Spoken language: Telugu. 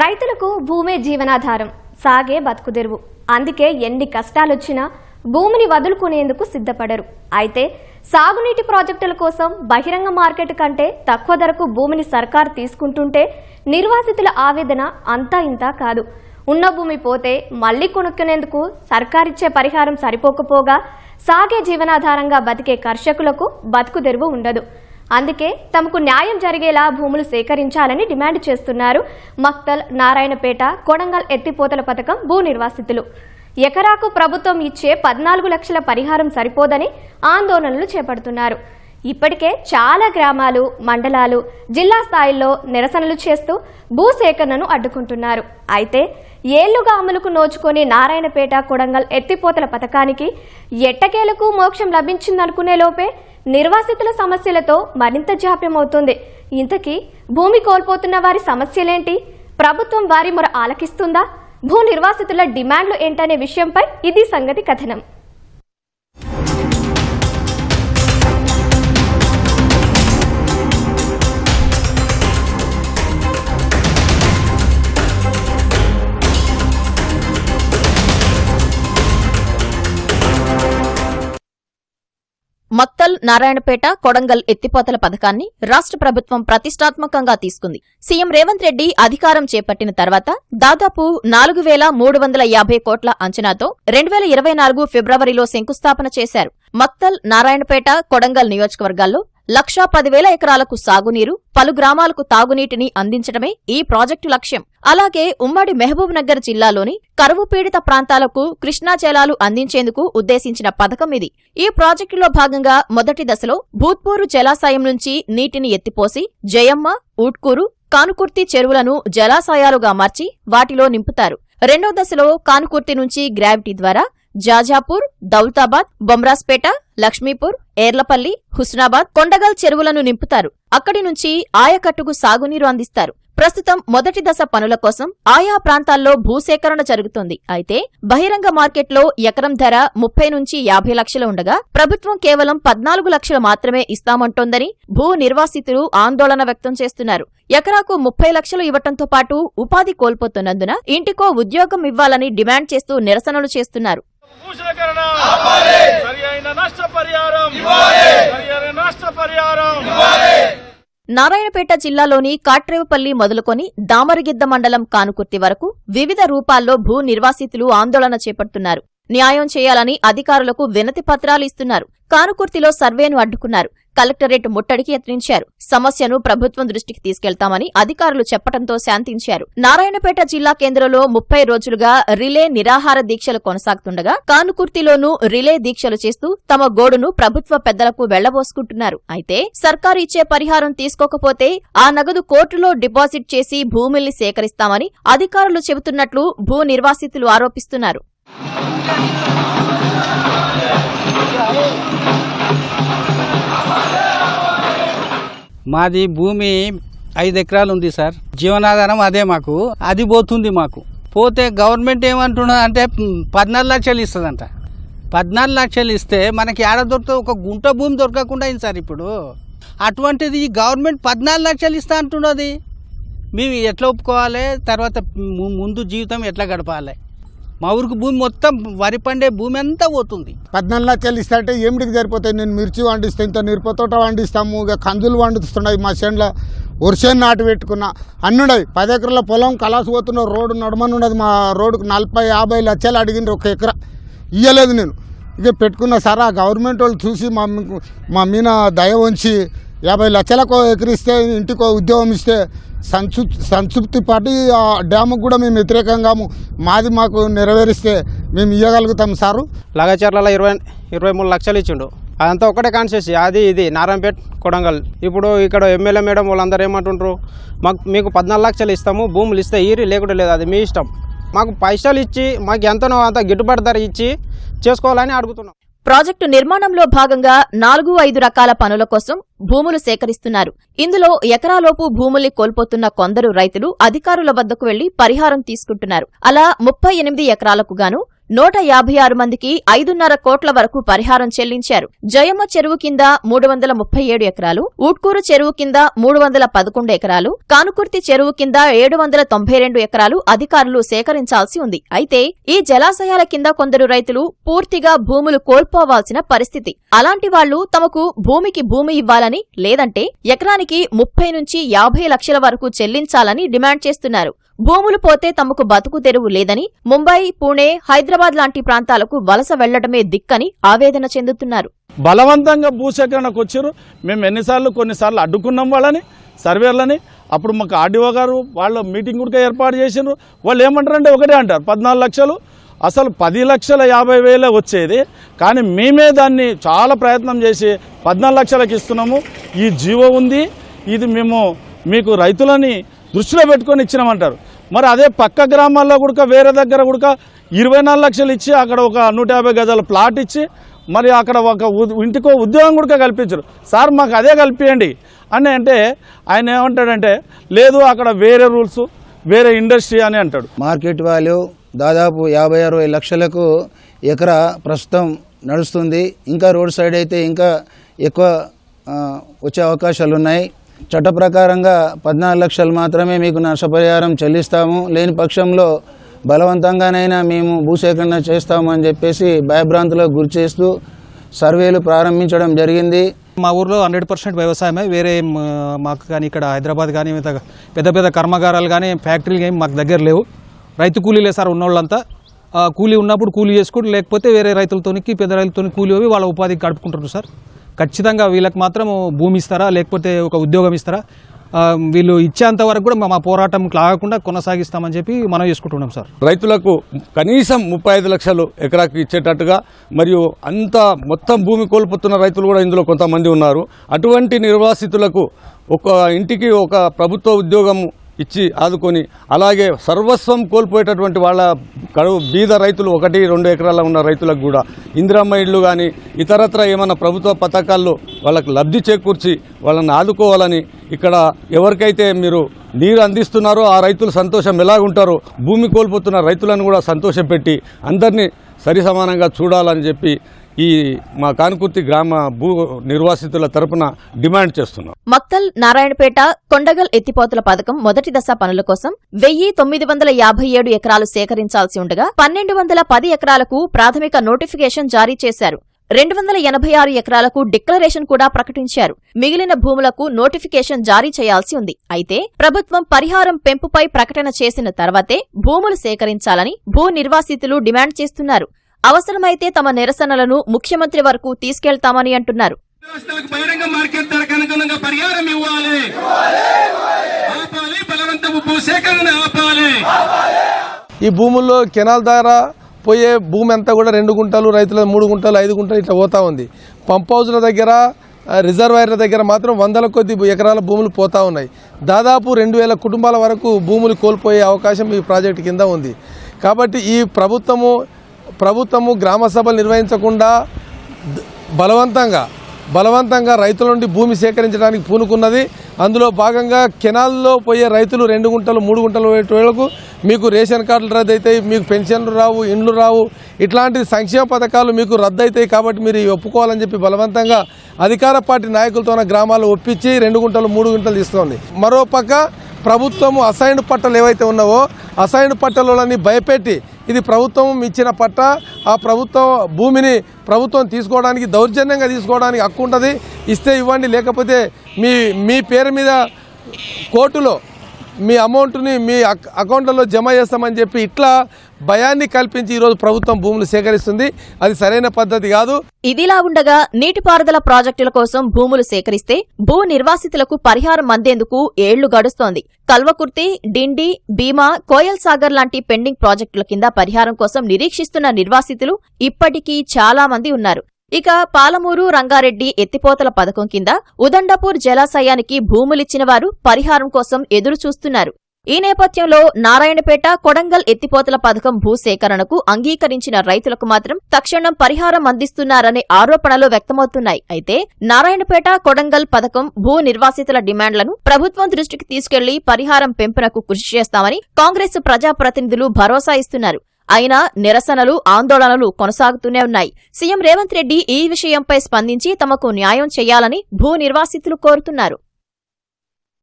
రైతులకు భూమే జీవనాధారం. సాగే బతుకుదెరువు. అందుకే ఎన్ని కష్టాలొచ్చినా భూమిని వదులుకునేందుకు సిద్ధపడరు. అయితే సాగునీటి ప్రాజెక్టుల కోసం బహిరంగ మార్కెట్ కంటే తక్కువ ధరకు భూమిని సర్కార్ తీసుకుంటుంటే నిర్వాసితుల ఆవేదన అంతా ఇంతా కాదు. ఉన్న భూమి పోతే మళ్ళీ కొనుక్కునేందుకు సర్కారిచ్చే పరిహారం సరిపోకపోగా సాగే జీవనాధారంగా బతికే కర్షకులకు బతుకుదెరువు ఉండదు. అందుకే తమకు న్యాయం జరిగేలా భూములు సేకరించాలని డిమాండ్ చేస్తున్నారు. మక్తల్ నారాయణపేట కొడంగల్ ఎత్తిపోతల పథకం భూ నిర్వాసితులు. ఎకరాకు ప్రభుత్వం ఇచ్చే పద్నాలుగు లక్షల పరిహారం సరిపోదని ఆందోళనలు చేపడుతున్నారు. ఇప్పటికే చాలా గ్రామాలు మండలాలు జిల్లా స్థాయిల్లో నిరసనలు చేస్తూ భూసేకరణను అడ్డుకుంటున్నారు. అయితే ఏళ్ళుగా అమలుకు నోచుకొని నారాయణపేట కొడంగల్ ఎత్తిపోతల పథకానికి ఎట్టకేలకు మోక్షం లభించిందనుకునే లోపే నిర్వాసితుల సమస్యలతో మరింత జాప్యమవుతుంది. ఇంతకీ భూమి కోల్పోతున్న వారి సమస్యలేంటి? ప్రభుత్వం వారి మొర ఆలకిస్తుందా? భూ నిర్వాసితుల డిమాండ్లు ఏంటనే విషయంపై ఇది సంగతి కథనం. మక్తల్ నారాయణపేట కొడంగల్ ఎత్తిపోతల పథకాన్ని రాష్ట్ర ప్రభుత్వం ప్రతిష్టాత్మకంగా తీసుకుంది. సీఎం రేవంత్ రెడ్డి అధికారం చేపట్టిన తర్వాత దాదాపు నాలుగు వేల మూడు వందల యాభై కోట్ల అంచనాతో రెండు వేల ఇరవై నాలుగు ఫిబ్రవరిలో శంకుస్థాపన చేశారు. మక్తల్ నారాయణపేట కొడంగల్ నియోజకవర్గాల్లో లక్షా పదివేల ఎకరాలకు సాగునీరు పలు గ్రామాలకు తాగునీటిని అందించడమే ఈ ప్రాజెక్టు లక్ష్యం. అలాగే ఉమ్మడి మహబూబ్ నగర్ జిల్లాలోని కరువు పీడిత ప్రాంతాలకు కృష్ణా జలాలు అందించేందుకు ఉద్దేశించిన పథకం ఇది. ఈ ప్రాజెక్టులో భాగంగా మొదటి దశలో భూత్పూరు జలాశయం నుంచి నీటిని ఎత్తిపోసి జయమ్మ ఊట్కూరు కానుకుర్తి చెరువులను జలాశయాలుగా మార్చి వాటిలో నింపుతారు. రెండో దశలో కానుకుర్తి నుంచి గ్రావిటీ ద్వారా జాజాపూర్ దౌల్తాబాద్ బొమ్రాస్పేట లక్ష్మీపూర్ ఏర్లపల్లి హుస్నాబాద్ కొండగల్ చెరువులను నింపుతారు. అక్కడి నుంచి ఆయకట్టుకు సాగునీరు అందిస్తారు. ప్రస్తుతం మొదటి దశ పనుల కోసం ఆయా ప్రాంతాల్లో భూసేకరణ జరుగుతోంది. అయితే బహిరంగ మార్కెట్లో ఎకరం ధర ముప్పై నుంచి యాభై లక్షలు ఉండగా ప్రభుత్వం కేవలం పద్నాలుగు లక్షలు మాత్రమే ఇస్తామంటోందని భూ నిర్వాసితులు ఆందోళన వ్యక్తం చేస్తున్నారు. ఎకరాకు ముప్పై లక్షలు ఇవ్వటంతో పాటు ఉపాధి కోల్పోతున్నందున ఇంటికో ఉద్యోగం ఇవ్వాలని డిమాండ్ చేస్తూ నిరసనలు చేస్తున్నారు. సరి అయిన నష్టపరిహారం సరి అయిన నష్టపరిహారం నారాయణపేట జిల్లాలోని కాట్రేవుపల్లి మొదలుకొని దామరగిద్ద మండలం కానుకుర్తి వరకు వివిధ రూపాల్లో భూ నిర్వాసితులు ఆందోళన చేపడుతున్నారు. న్యాయం చేయాలని అధికారులకు వినతి పత్రాలు ఇస్తున్నారు. కానుకుర్తిలో సర్వేను అడ్డుకున్నారు. కలెక్టరేట్ ముట్టడికి యత్నించారు. సమస్యను ప్రభుత్వం దృష్టికి తీసుకెళ్తామని అధికారులు చెప్పడంతో శాంతించారు. నారాయణపేట జిల్లా కేంద్రంలో ముప్పై రోజులుగా రిలే నిరాహార దీక్షలు కొనసాగుతుండగా కానుకుర్తిలోనూ రిలే దీక్షలు చేస్తూ తమ గోడును ప్రభుత్వ పెద్దలకు వెళ్ళబోసుకుంటున్నారు. అయితే సర్కారు ఇచ్చే పరిహారం తీసుకోకపోతే ఆ నగదు కోర్టులో డిపాజిట్ చేసి భూముల్ని సేకరిస్తామని అధికారులు చెబుతున్నట్లు భూ నిర్వాసితులు ఆరోపిస్తున్నారు. మాది భూమి ఐదు ఎకరాలు ఉంది సార్. జీవనాధారం అదే మాకు. అది పోతుంది మాకు. పోతే గవర్నమెంట్ ఏమంటున్నా అంటే పద్నాలుగు లక్షలు ఇస్తుందంట. పద్నాలుగు లక్షలు ఇస్తే మనకి ఏడ దొరికితే ఒక గుంట భూమి దొరకకుండా అయింది సార్ ఇప్పుడు. అటువంటిది ఈ గవర్నమెంట్ పద్నాలుగు లక్షలు ఇస్తా అంటున్నది. మేము ఎట్లా ఒప్పుకోవాలి? తర్వాత ముందు జీవితం ఎట్లా గడపాలి? మా ఊరికి భూమి మొత్తం వరి పండే భూమి అంతా పోతుంది. పద్నాలుగు లక్షలు ఇస్తాంటే ఏమిటికి సరిపోతాయి? నేను మిర్చి వండిస్తే ఇంత మిరపతోట వండిస్తాము ఇక కందులు వండుతున్నాయి మా చేనులో. వరిసేను నాటు పెట్టుకున్నా. అన్నున్నాయి పది ఎకరాల పొలం కలాసిపోతున్న రోడ్డు నడమనున్నది మా రోడ్డుకు నలభై యాభై లక్షలు అడిగిండ్రు ఒక ఎకరా. ఇయ్యలేదు నేను. ఇక పెట్టుకున్న సరే ఆ గవర్నమెంట్ వాళ్ళు చూసి మా మా మీద దయ ఉంచి యాభై లక్షలకు ఎకరిస్తే ఇంటికో ఉద్యోగం ఇస్తే సంతృ సంతృప్తి పడి ఆ డ్యాముకు కూడా మేము వ్యతిరేకంగా మాది మాకు నెరవేరిస్తే మేము ఇవ్వగలుగుతాం సారు. లగచర్లలో ఇరవై ఇరవై మూడు లక్షలు ఇచ్చిండు. అదంతా ఒకటే కాన్సెసి అది ఇది నారాయణపేట్ కొడంగల్. ఇప్పుడు ఇక్కడ ఎమ్మెల్యే మేడం వాళ్ళందరూ ఏమంటుండ్రు? మాకు మీకు పద్నాలుగు లక్షలు ఇస్తాము భూములు ఇస్తే ఈరి లేకుండా లేదు అది మీ ఇష్టం. మాకు పైసలు ఇచ్చి మాకు ఎంతనో అంత గిట్టుబాటు ధర ఇచ్చి చేసుకోవాలని అడుగుతున్నాం. ప్రాజెక్టు నిర్మాణంలో భాగంగా నాలుగు ఐదు రకాల పనుల కోసం భూములు సేకరిస్తున్నారు. ఇందులో ఎకరాలోపు భూముల్ని కోల్పోతున్న కొందరు రైతులు అధికారుల వద్దకు వెళ్ళి పరిహారం తీసుకుంటున్నారు. అలా ముప్పై ఎనిమిది ఎకరాలకు గాను నూట యాభై ఆరు మందికి ఐదున్నర కోట్ల వరకు పరిహారం చెల్లించారు. జయమ్మ చెరువు కింద మూడు వందల ముప్పై ఏడు ఎకరాలు ఊట్కూరు చెరువు కింద మూడు వందల పదకొండు ఎకరాలు కానుకుర్తి చెరువు కింద ఏడు వందల తొంభై రెండు ఎకరాలు అధికారులు సేకరించాల్సి ఉంది. అయితే ఈ జలాశయాల కింద కొందరు రైతులు పూర్తిగా భూములు కోల్పోవాల్సిన పరిస్థితి. అలాంటి వాళ్ళు తమకు భూమికి భూమి ఇవ్వాలని లేదంటే ఎకరానికి ముప్పై నుంచి యాభై లక్షల వరకు చెల్లించాలని డిమాండ్ చేస్తున్నారు. భూములు పోతే తమకు బతుకు తెరువు లేదని ముంబై పూణే హైదరాబాద్ లాంటి ప్రాంతాలకు వలస వెళ్ళడమే దిక్కని ఆవేదన చెందుతున్నారు. బలవంతంగా భూసేకరణకు వచ్చారు. మేము ఎన్నిసార్లు కొన్నిసార్లు అడ్డుకున్నాం వాళ్ళని సర్వేర్లని. అప్పుడు మాకు ఆర్డీఓ గారు వాళ్ళ మీటింగ్ కూడా ఏర్పాటు చేసిండ్రు. వాళ్ళు ఏమంటారంటే ఒకటే అంటారు పద్నాలుగు లక్షలు. అసలు పది లక్షల యాభై వేలే వచ్చేది. కానీ మేమే దాన్ని చాలా ప్రయత్నం చేసి పద్నాలుగు లక్షలకు ఇస్తున్నాము. ఈ జీవో ఉంది. ఇది మేము మీకు రైతులని దృష్టిలో పెట్టుకొని ఇచ్చినామంటారు. మరి అదే పక్క గ్రామాల్లో కూడా వేరే దగ్గర కూడా ఇరవై నాలుగు లక్షలు ఇచ్చి అక్కడ ఒక నూట యాభై గజాల ప్లాట్ ఇచ్చి మరి అక్కడ ఒక ఇంటికో ఉద్యోగం కూడా కల్పించరు. సార్ మాకు అదే కల్పించండి అని అంటే ఆయన ఏమంటాడంటే లేదు అక్కడ వేరే రూల్స్ వేరే ఇండస్ట్రీ అని అంటాడు. మార్కెట్ వాల్యూ దాదాపు యాభై అరవై లక్షలకు ఎకరా ప్రస్తుతం నడుస్తుంది. ఇంకా రోడ్ సైడ్ అయితే ఇంకా ఎక్కువ వచ్చే అవకాశాలు ఉన్నాయి చట్ట ప్రకారంగా పద్నాలుగు లక్షలు మాత్రమే మీకు నష్టపరిహారం చెల్లిస్తాము. లేని పక్షంలో బలవంతంగానైనా మేము భూసేకరణ చేస్తాము అని చెప్పేసి భయభ్రాంతులకు గురి చేస్తూ సర్వేలు ప్రారంభించడం జరిగింది. మా ఊర్లో హండ్రెడ్ పర్సెంట్ వ్యవసాయమే. వేరే మాకు కానీ ఇక్కడ హైదరాబాద్ కానీ పెద్ద పెద్ద కర్మాగారాలు కానీ ఫ్యాక్టరీలు కానీ మాకు దగ్గర లేవు. రైతు కూలీలే సార్ ఉన్నోళ్ళంతా. ఆ, కూలీ ఉన్నప్పుడు కూలీ చేసుకుంటూ లేకపోతే వేరే రైతులతోనికి పెద్ద రైతులతో కూలీ పోయి వాళ్ళ ఉపాధి గడుపుకుంటున్నారు సార్. ఖచ్చితంగా వీళ్ళకి మాత్రం భూమి ఇస్తారా? లేకపోతే ఒక ఉద్యోగం ఇస్తారా? వీళ్ళు ఇచ్చేంత వరకు కూడా మా- పోరాటం లాగకుండా కొనసాగిస్తామని చెప్పి మనం చేసుకుంటున్నాం సార్. రైతులకు కనీసం ముప్పై ఐదు లక్షలు ఎకరాకి ఇచ్చేటట్టుగా మరియు అంత మొత్తం భూమి కోల్పోతున్న రైతులు కూడా ఇందులో కొంతమంది ఉన్నారు. అటువంటి నిర్వాసితులకు ఒక ఇంటికి ఒక ప్రభుత్వ ఉద్యోగం ఇచ్చి ఆదుకొని అలాగే సర్వస్వం కోల్పోయేటటువంటి వాళ్ళ కడువు బీద రైతులు ఒకటి రెండు ఎకరాల ఉన్న రైతులకు కూడా ఇందిరమ్మ ఇళ్ళు కానీ ఇతరత్ర ఏమైనా ప్రభుత్వ పథకాల్లో వాళ్ళకు లబ్ధి చేకూర్చి వాళ్ళని ఆదుకోవాలని ఇక్కడ ఎవరికైతే మీరు నీరు అందిస్తున్నారో ఆ రైతులు సంతోషం ఎలాగుంటారో భూమి కోల్పోతున్న రైతులను కూడా సంతోషపెట్టి అందరినీ సరి సమానంగా చూడాలని చెప్పి ఈ మా కానుకుర్తి గ్రామ భూ నిర్వాసితుల తరపున డిమాండ్ చేస్తున్నాం. మక్తల్ నారాయణపేట కొండగల్ ఎత్తిపోతల పథకం మొదటి దశ పనుల కోసం వెయ్యి తొమ్మిది వందల యాభై ఏడు ఎకరాలు సేకరించాల్సి ఉండగా పన్నెండు వందల పది ఎకరాలకు ప్రాథమిక నోటిఫికేషన్ జారీ చేశారు. రెండు వందల ఎనభై ఆరు ఎకరాలకు డిక్లరేషన్ కూడా ప్రకటించారు. మిగిలిన భూములకు నోటిఫికేషన్ జారీ చేయాల్సి ఉంది. అయితే ప్రభుత్వం పరిహారం పెంపుపై ప్రకటన చేసిన తర్వాతే భూములు సేకరించాలని భూ నిర్వాసితులు డిమాండ్ చేస్తున్నారు. అవసరమైతే తమ నిరసనలను ముఖ్యమంత్రి వరకు తీసుకెళ్తామని అంటున్నారు. వ్యవస్థలకు బహిరంగ మార్కెట్ ధరకు అనుగుణంగా పరిహారం ఇవ్వాలి. ఆపాలి బలవంతపు భూసేకరణ ఆపాలి. ఈ భూముల్లో కెనాల్ ద్వారా పోయే భూమి అంతా కూడా రెండు గుంటలు రైతుల మూడు గుంటలు ఐదు గుంటలు ఇట్లా పోతా ఉంది. పంప్ హౌజ్ల దగ్గర రిజర్వాయర్ల దగ్గర మాత్రం వందల కొద్ది ఎకరాల భూములు పోతా ఉన్నాయి. దాదాపు రెండు వేల కుటుంబాల వరకు భూములు కోల్పోయే అవకాశం ఈ ప్రాజెక్టు కింద ఉంది. కాబట్టి ఈ ప్రభుత్వము ప్రభుత్వము గ్రామ సభలు నిర్వహించకుండా బలవంతంగా బలవంతంగా రైతుల నుండి భూమి సేకరించడానికి పూనుకున్నది. అందులో భాగంగా కెనాల్లో పోయే రైతులు రెండు గుంటలు మూడు గుంటలు వేలకు మీకు రేషన్ కార్డులు రద్దు అవుతాయి మీకు పెన్షన్లు రావు ఇండ్లు రావు. ఇట్లాంటి సంక్షేమ పథకాలు మీకు రద్దు అవుతాయి కాబట్టి మీరు ఒప్పుకోవాలని చెప్పి బలవంతంగా అధికార పార్టీ నాయకులతో గ్రామాలు ఒప్పించి రెండు గుంటలు మూడు గుంటలు ఇస్తోంది మరోపక్క ప్రభుత్వము అసైన్డ్ పట్టలు ఏవైతే ఉన్నావో అసైన్డ్ పట్టలని భయపెట్టి ఇది ప్రభుత్వం ఇచ్చిన పట్ట. ఆ ప్రభుత్వం భూమిని ప్రభుత్వం తీసుకోవడానికి దౌర్జన్యంగా తీసుకోవడానికి హక్కు ఉంటుంది. ఇస్తే ఇవ్వండి లేకపోతే మీ మీ పేరు మీద కోర్టులో మీ అమౌంట్ని మీ అకౌంట్లలో జమ చేస్తామని చెప్పి ఇట్లా భయాన్ని కల్పించి ఈరోజు ప్రభుత్వం భూములు సేకరిస్తుంది. అది సరైన పద్ధతి కాదు. ఇదిలా ఉండగా నీటిపారుదల ప్రాజెక్టుల కోసం భూములు సేకరిస్తే భూ నిర్వాసితులకు పరిహారం అందేందుకు ఏళ్ళు గడుస్తోంది. కల్వకుర్తి డిండి భీమా కోయల్ సాగర్ లాంటి పెండింగ్ ప్రాజెక్టుల కింద పరిహారం కోసం నిరీక్షిస్తున్న నిర్వాసితులు ఇప్పటికీ చాలా మంది ఉన్నారు. ఇక పాలమూరు రంగారెడ్డి ఎత్తిపోతల పథకం కింద ఉదండపూర్ జలాశయానికి భూములిచ్చిన వారు పరిహారం కోసం ఎదురు చూస్తున్నారు ఈ నేపథ్యంలో నారాయణపేట కొడంగల్ ఎత్తిపోతల పథకం భూసేకరణకు అంగీకరించిన రైతులకు మాత్రం తక్షణం పరిహారం అందిస్తున్నారనే ఆరోపణలు వ్యక్తమవుతున్నాయి. అయితే నారాయణపేట కొడంగల్ పథకం భూ నిర్వాసితుల డిమాండ్లను ప్రభుత్వం దృష్టికి తీసుకెళ్ళి పరిహారం పెంపునకు కృషి చేస్తామని కాంగ్రెస్ ప్రజాప్రతినిధులు భరోసా ఇస్తున్నారు. అయినా నిరసనలు ఆందోళనలు కొనసాగుతూనే ఉన్నాయి. సీఎం రేవంత్ రెడ్డి ఈ విషయంపై స్పందించి తమకు న్యాయం చేయాలని భూ నిర్వాసితులు కోరుతున్నారు.